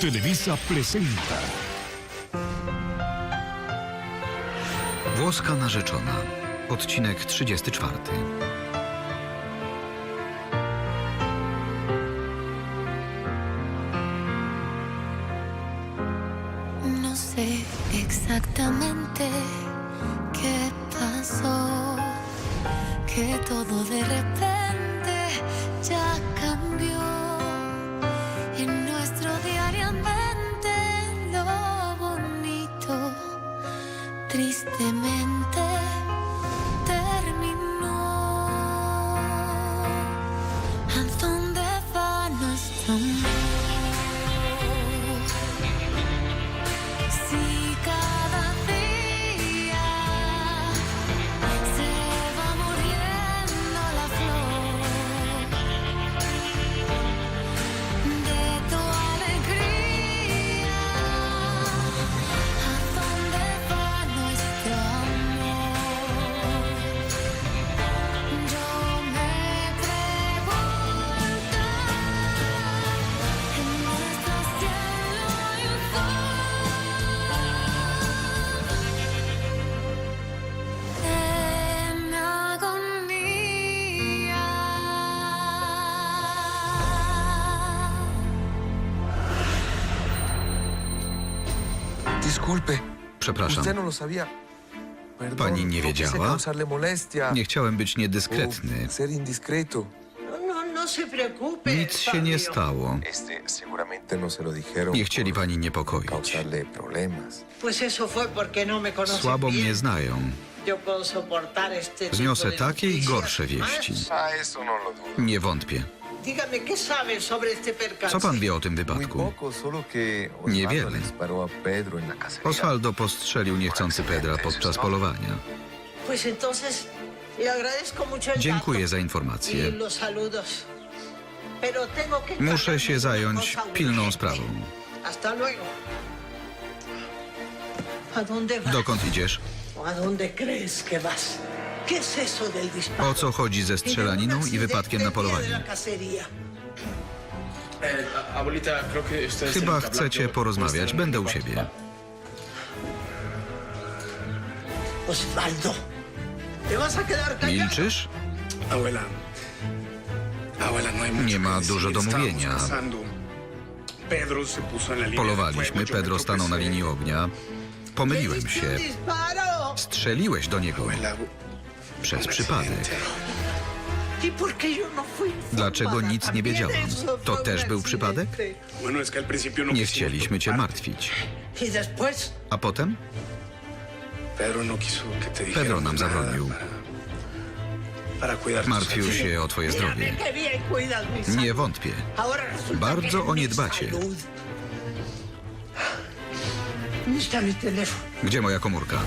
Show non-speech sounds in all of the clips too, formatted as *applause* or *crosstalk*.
Televisa presenta Włoska narzeczona. Odcinek 34. someone Przepraszam. usted no lo sabía. Perdón, Pani nie no wiedziała? Nie chciałem być niedyskretny. ser indiscreto. No, no. Nic się nie stało. Nie chcieli pani niepokoić. Słabo mnie znają. Zniosę takie i gorsze wieści. Nie wątpię. Dígame, ¿qué sabe sobre este percance? Co pan wie o tym wypadku? Niewiele. Osvaldo postrzelił niechcący Pedra podczas polowania. Dziękuję za y informację. que Muszę się zająć pilną sprawą. Dokąd idziesz? ¿A dónde crees que vas? O co chodzi ze strzelaniną i wypadkiem na polowaniu? Ustedes Chyba chcecie porozmawiać. Będę u siebie. Osvaldo. Milczysz? No Nie ma dużo do mówienia. Polowaliśmy, Pedro stanął na linii ognia. Pomyliłem ¡Le się. Strzeliłeś do niego przez przypadek. Dlaczego nic nie wiedziałam? To też był przypadek? no Nie chcieliśmy cię martwić. A potem? Pedro no nam zabronił. Martwił się o twoje zdrowie. Nie wątpię. Bardzo o nie dbacie. Gdzie moja komórka?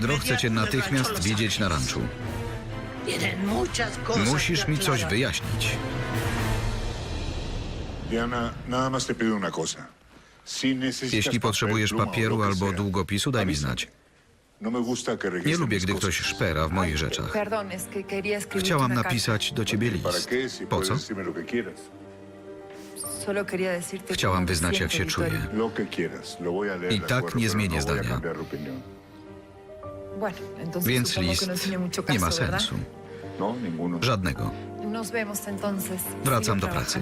Pedro chce cię natychmiast widzieć na ranczu. Musisz mi coś wyjaśnić. Diana, nada más te pido una cosa. Si necesitas Jeśli potrzebujesz papieru albo długopisu, daj mi znać. No Nie lubię, gdy ktoś szpera w moich rzeczach. Chciałam napisać do ciebie ¿Para list. Po co? Chciałam wyznać, jak się czuję. I tak nie zmienię no zdania. Więc list no caso, nie ma sensu. No, ninguno. Żadnego. Nos vemos entonces. Wracam do pracy.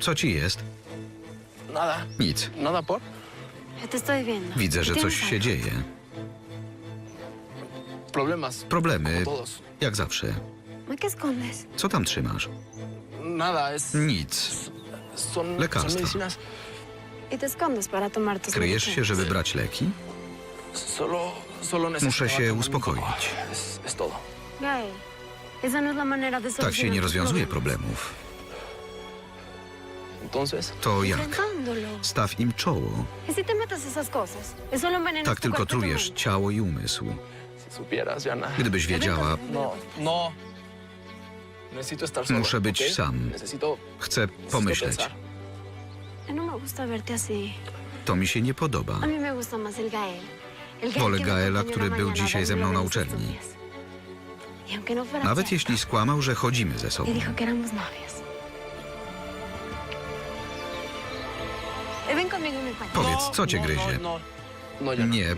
Co ci jest? Nada. Nic. Widzę, że coś się dzieje. Problemy, jak zawsze. Co tam trzymasz? Nic. Lekarstwa. son medicinas. ¿Y te escondes para tomar tus Kryjesz się, żeby brać leki? Muszę się uspokoić. Tak się nie rozwiązuje problemów. To jak? Staw im czoło. Tak tylko trujesz ciało i umysł. Gdybyś wiedziała, No, no. Muszę być sam. Chcę pomyśleć. No. To mi się nie podoba. Wolę Gaela, który był dzisiaj ze mną na uczelni. Y Nawet jeśli skłamał, że chodzimy ze sobą. Powiedz, co cię no, gryzie? No, no, no, Nie.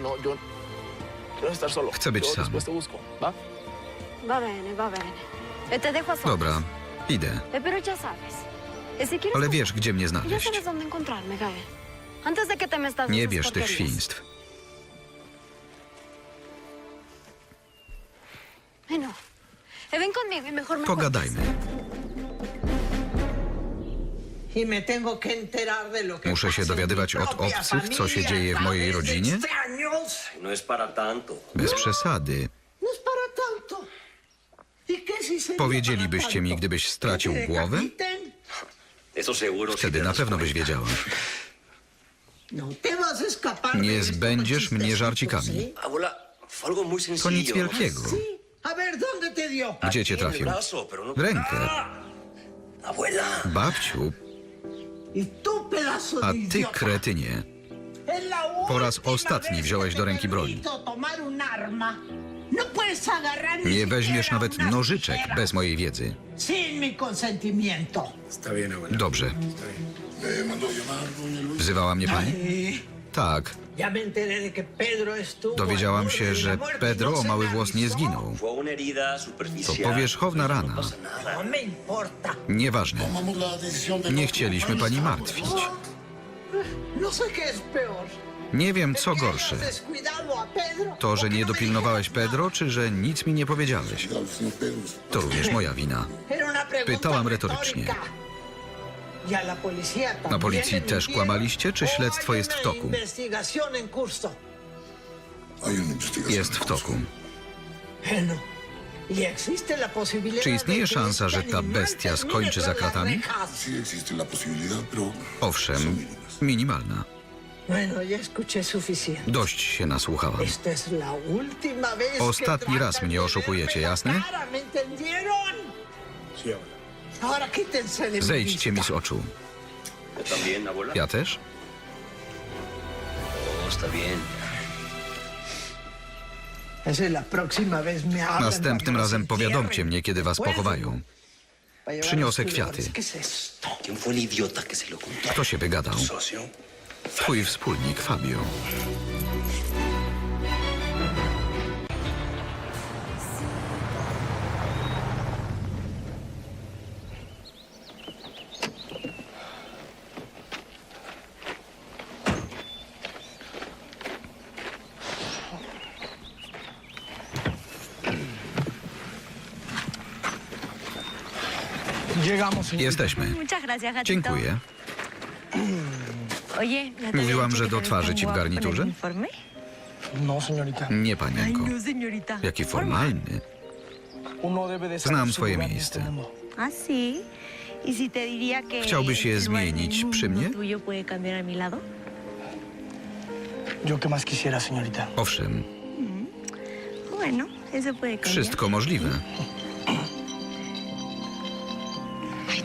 Chcę być sam. solas. Dobra, idę. Ale wiesz, gdzie mnie znaleźć. Nie bierz tych świństw. Eh, y Pogadajmy. Muszę się dowiadywać od obcych, co się dzieje w mojej rodzinie? No es para tanto. Bez przesady. No es para tanto. ¿Y qué si sería Powiedzielibyście para mi, gdybyś stracił ¿Que te głowę? Wtedy te na pewno byś wiedziała. No te vas a escapar de Nie zbędziesz mnie żarcikami. To nic wielkiego. Gdzie cię trafił? W rękę. Abuela, Babciu, a ty kretynie. Po raz ostatni wziąłeś do ręki broń. No Nie weźmiesz nawet nożyczek bez mojej wiedzy. Dobrze. Bien. Wzywała mnie pani? Tak. Dowiedziałam się, de że y Pedro no o se mały włos nie zginął. To powierzchowna rana. No nada. No. Nieważne. Nie chcieliśmy pani martwić. No. Nie wiem, co gorsze. To, że nie no dopilnowałeś Pedro, czy że nic mi nie powiedziałeś? To również moja wina. Pytałam retorycznie. Na policji też kłamaliście, czy śledztwo jest w toku? Jest w toku. Y Czy istnieje szansa, że ta bestia skończy za kratami? Owszem, minimalna. Dość się nasłuchałam. Ostatni raz mnie oszukujecie, jasne? Zejdźcie mi z oczu. Ja też? Hablan Następnym razem powiadomcie mnie, kiedy was pochowają. Przyniosę kwiaty. Kto się wygadał? Twój wspólnik, Fabio. Jesteśmy. Dziękuję. Oye, ¿ya te Mówiłam, że do twarzy ci w garniturze? No. Nie, panienko. no. Jaki formalny. Znam swoje miejsce. ¿Ah? ¿Y Chciałbyś je zmienić przy mnie? tuyo puede cambiar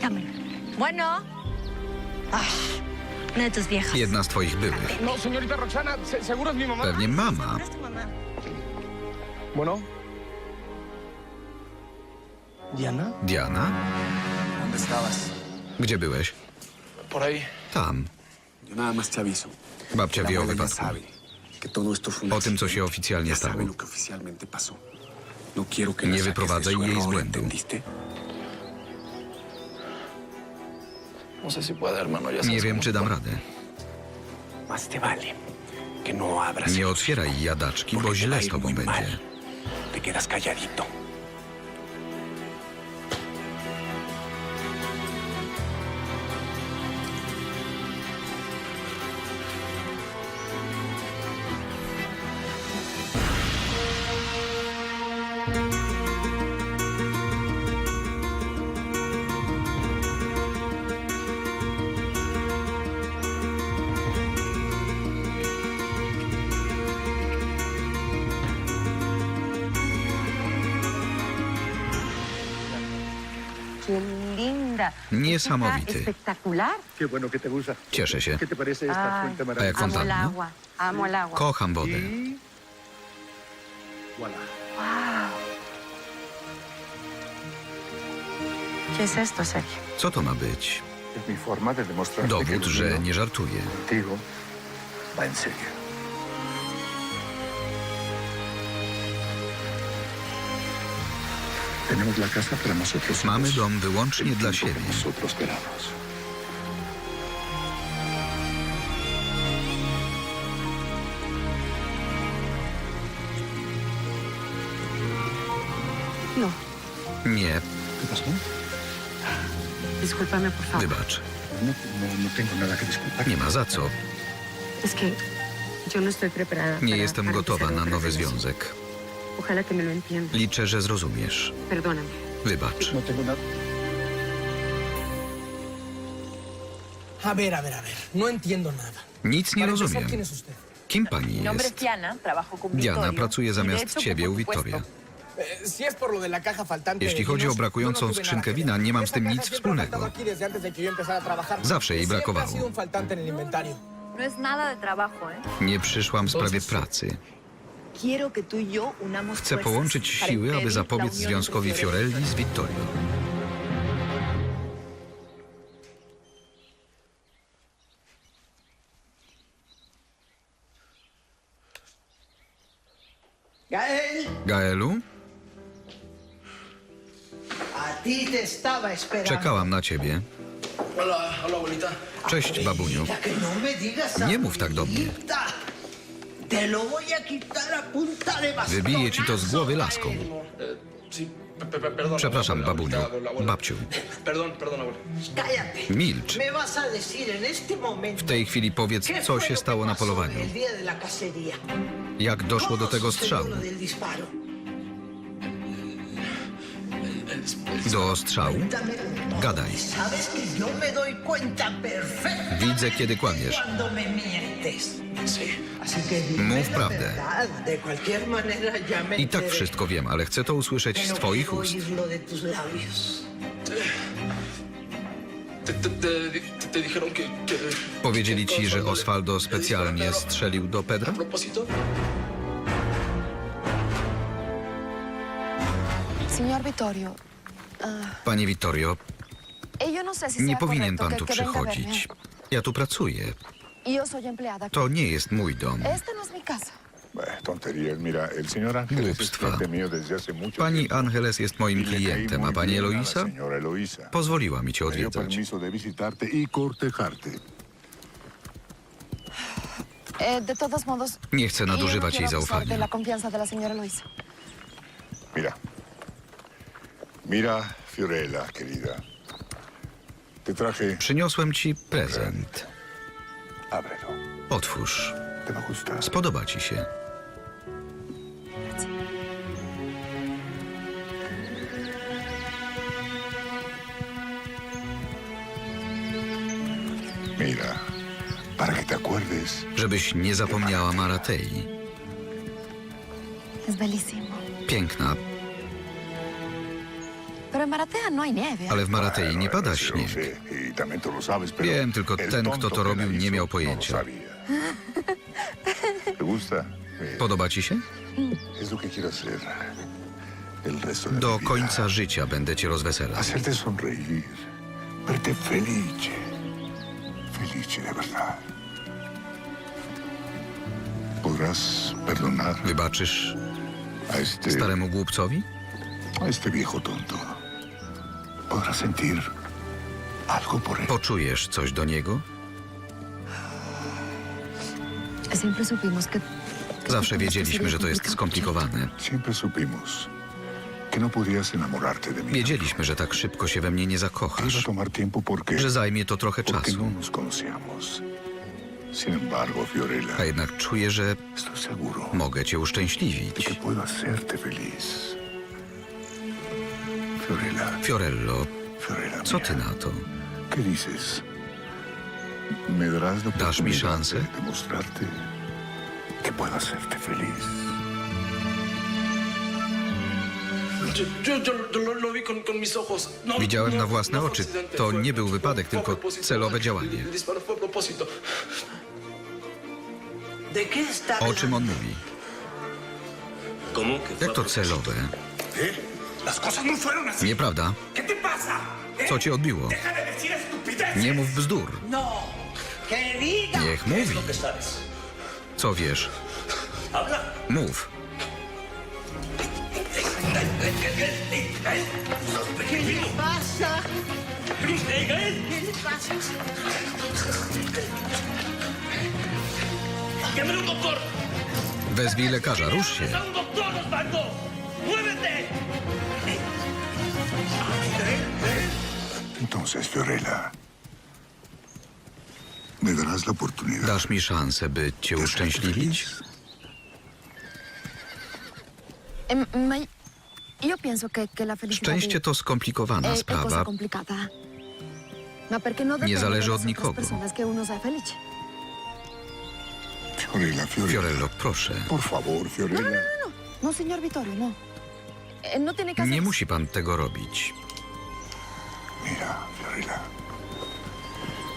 Dámelo. Bueno. Una de tus viejas. Jedna z twoich byłych. No, señorita Roxana, ¿se- ¿seguro es mi mamá? Pewnie mama. Tu mamá. Bueno. Diana, Diana? ¿Dónde estabas? Gdzie byłeś? por ahí. Tam. Yo nada más te aviso. Babcia La wie o ya wypadku. sabe que todo esto fue un O tym, co accidente. się oficjalnie Ya stało. sabe lo que oficialmente pasó. No quiero que Nie la saques de wyprowadzaj su jej z błędu. ¿entendiste? Nie sabes wiem, czy dam radę. No. Nie otwieraj jadaczki, bo źle z tobą będzie. Te quedas calladito. Niesamowity. Cieszę się. ¿Qué te parece esta Ay, fuente A jak fontanna? Kocham wodę. Y. Co to ma być? Dowód, że nie żartuję. Mamy dom wyłącznie dla siebie. No. Nie, ¿Qué pasó? Discúlpame, por favor. wybacz. No, no. Nie ma za co. Es que yo no estoy preparada. Nie para- jestem para gotowa empezar na nowy związek. Liczę, że zrozumiesz. Wybacz. No tengo nada. A ver, a ver, a ver. No entiendo nada. Nic nie Para empezar, rozumiem. ¿quién es usted? Kim pani jest? Diana, pracuje y zamiast ciebie u Wittoria. Eh, si es por lo de la caja faltante Jeśli de chodzi o vinos, brakującą yo no tuve skrzynkę nada que wina, ver. nie mam z tym caja nic siempre ha wspólnego. faltado aquí desde antes de que yo empezara a trabajar. Zawsze jej Siempre ha brakowało. sido un faltante en el inventario. No ¿eh? Nie przyszłam w sprawie pracy. Chcę fuerzas połączyć siły, aby zapobiec związkowi Fiorelli y z Vittorio. Gael, Gaelu, czekałam na ciebie. Cześć, babuniu. No Nie mów tak do mnie. Abuelita. Te lo voy a quitar a punta de bastonazo. Wybiję ci to z głowy laską. Perdón. Przepraszam, babuniu. Babciu. *laughs* Cállate. milcz. Me vas a decir en este momento W tej chwili powiedz, qué co fue się lo que stało na pasó polowaniu. el día de la cacería. Jak doszło do ¿Cómo tego sucedió strzału? lo del disparo? Do? Dame todo. Gadaj. Sabes que yo me doy cuenta perfectamente Widzę, kiedy kłamiesz. cuando me mientes. Mów prawdę. I tak wszystko wiem, ale chcę to usłyszeć z twoich ust. Powiedzieli ci, że Osvaldo specjalnie strzelił do Pedra? Vittorio, Panie Vittorio, eh, no nie powinien pan tu przychodzić. Ja tu pracuję. Empleada. To nie jest mój dom. No Głupstwa. Pani. Angeles jest moim Y caí klientem, a pani Eloisa pozwoliła mi cię odwiedzać. y. Eh, Nie chcę no nadużywać jej zaufania. Mira. Mira, Fiorella, querida. Te traje. Przyniosłem ci prezent. Otwórz. Spodoba ci się. Żebyś nie zapomniała Maratei. Piękna, Pero en Maratea no hay nieve. ale w Maratei nie pada śnieg. y Wiem, tylko ten, kto to robił, nie miał no pojęcia. Podoba ci się? Do końca życia będę cię rozweselał. Hacerte sonreír. Verte felice. Felice de verdad. ¿Podrás perdonar Wybaczysz a este, staremu głupcowi? a este viejo tonto? ¿Podrás sentir algo por él? Poczujesz coś do niego? Siempre supimos que... que Zawsze wiedzieliśmy, że to jest skomplikowane. Siempre supimos que no podrías enamorarte de mí. Wiedzieliśmy, że tak szybko się we mnie nie Que iba a zakochasz, tomar tiempo porque, że zajmie to trochę porque czasu. no nos conocíamos. Sin embargo, Fiorella, A jednak czuję, że estoy seguro mogę cię de uszczęśliwić. que puedo hacerte feliz. Fiorella, Fiorello, Fiorella co ty na to? ¿Qué dices? ¿Me darás la ¿Das mi demostrarte que puedo hacerte feliz? Ojos. No, Widziałem no, na własne no oczy. To nie był wypadek, tylko celowe El działanie. disparo fue a propósito. ¿De qué está O czym on mówi? ¿Cómo? ¿Que fue Jak to celowe? Nieprawda? Co cię odbiło? Nie mów bzdur. Niech ¿Qué es mówi. Co wiesz? Mów. Wezwij lekarza, rusz się. Entonces, Fiorella, ¿me darás la oportunidad Dasz mi szansę, by cię de ser uszczęśliwić? feliz? Em, ma- Io penso che, che la felicità Szczęście to skomplikowana è, è cosa sprawa. complicata. Ma perché non dipende zależy od nikogo. personas che uno sia felice. Fiorella, Fiorella. Fiorello, proszę. Por favor, Fiorella. No, signor Vittorio, no. Eh, no tiene hacer Nie musi pan tego robić. Mira, Fiorella.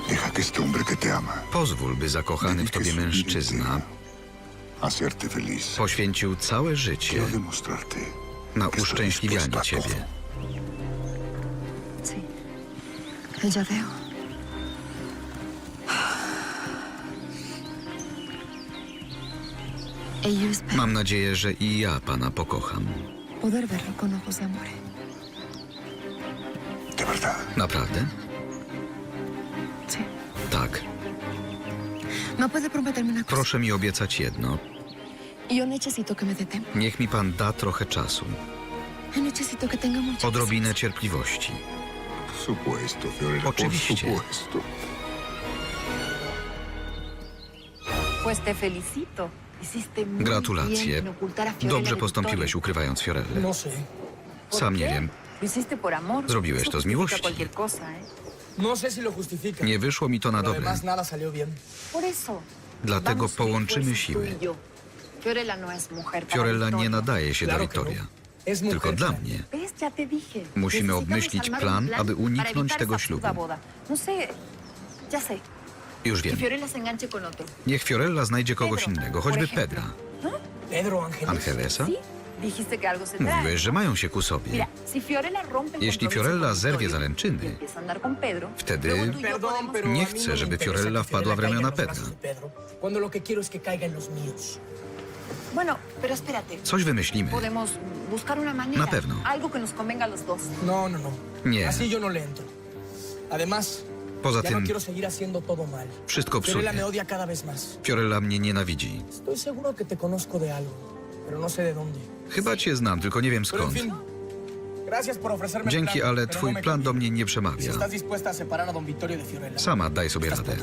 Deja que este hombre que te ama Pozwól, by zakochany w tobie mężczyzna hacerte feliz. poświęcił całe życie Quiero demostrarte na que estoy uszczęśliwianie dispuesto a ciebie. todo. Sí. Ya veo. Io spero Mam nadzieję, że i ja pana pokocham. poter verlo con ojos de amore. Naprawdę? Sí. Tak. ¿No puede prometerme una cosa? Proszę mi obiecać jedno. Yo necesito que me dé tiempo. Niech mi pan da trochę czasu. Yo necesito que tenga mucha Odrobinę cierpliwości. Supuesto, Fiorella. Por Oczywiście. supuesto. Pues te felicito. Hiciste muy Gratulacje. bien en ocultar a Fiorella Dobrze de postąpiłeś, ukrywając Fiorellę. No sé. ¿Por Sam nie wiem. Zrobiłeś to z justifica miłości. ¿eh? No sé si lo justifica. Nie wyszło mi to na dobre. Dlatego połączymy siły. y. Fiorella no Fiorella nie nadaje się do que no. Tylko dla mnie. Musimy obmyślić plan, aby uniknąć tego ślubu. No. Już wiem. Niech Fiorella znajdzie kogoś innego, choćby. Pedra. Angelesa? Mówiłeś, że mają się ku sobie. Jeśli Fiorella zerwie zaręczyny, y wtedy y Nie chcę, no żeby Fiorella wpadła w ramiona Pedra. Coś wymyślimy. Na pewno. No, no. Nie. Poza tym wszystko psuje. Fiorella mnie nienawidzi. Estoy seguro que te conozco de algo, no. Chyba cię znam, tylko nie wiem skąd. Dzięki, ale twój no me plan do mnie nie przemawia. Sama daj sobie radę.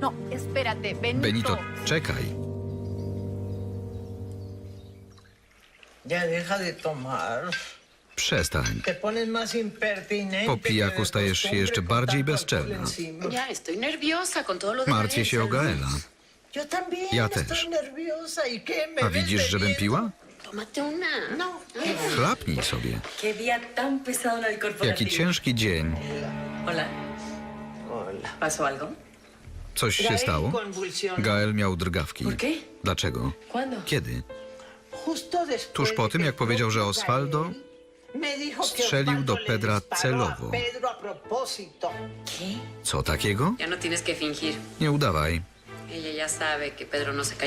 No, espérate, Benito. Benito, czekaj. Przestań. Po pijaku stajesz się jeszcze bardziej bezczelna. Martwię się o Gaela. Yo también Ja estoy też. nerviosa. ¿Y qué? ¿Me A ves widzisz, żebym bebiendo? piła? Tómate una. No. Chlapnij sobie. Qué día tan pesado en el corporativo. Jaki ciężki dzień. Hola. Hola. ¿Pasó algo? Coś się stało? Gael miał drgawki. Dlaczego? ¿Cuándo? Kiedy? Justo después Tuż po de tym, que jak powiedział, że Osvaldo me dijo que strzelił Osvaldo do le Pedra disparó celowo. a Pedro a propósito. ¿Qué? Co takiego? Ya no tienes que fingir. Nie udawaj.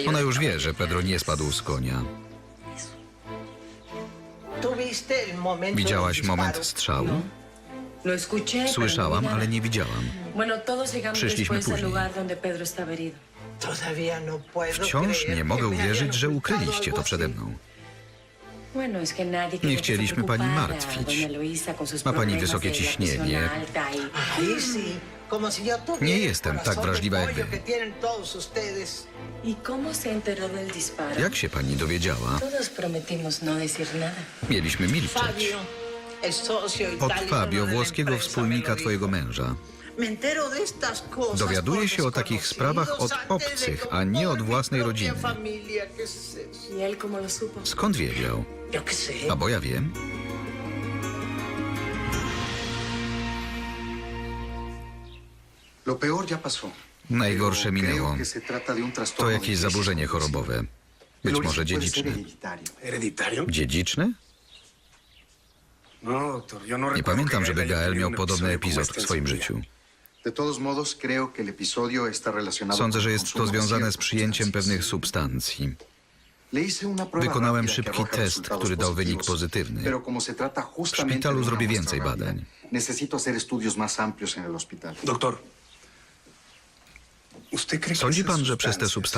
No. Ona już wie, że Pedro nie spadł z konia. ¿Tú viste el momento Widziałaś moment strzału? Słyszałam, ale nie widziałam. Przyszliśmy później. no Wciąż nie mogę uwierzyć, że ukryliście to przede mną. Se chcieliśmy pani martwić. Ma pani wysokie ciśnienie. Nie jestem tak wrażliwa jak wy. ¿Y? Jak się pani dowiedziała? No. Mieliśmy milczeć. Od Fabio, włoskiego wspólnika twojego męża. Por się o takich sprawach od obcych, a nie od własnej rodziny. ¿Y? Skąd wiedział? A bo ja wiem. Najgorsze minęło. To jakieś zaburzenie chorobowe. Być może dziedziczne. Dziedziczne? No, no Nie pamiętam, żeby Gael miał podobny epizod w swoim życiu. Sądzę, że jest to związane z przyjęciem pewnych substancji. Wykonałem szybki test, który dał wynik pozytywny. W szpitalu zrobię więcej badań. Doctor, ¿usted cree que Sądzi pan, że przez te substancje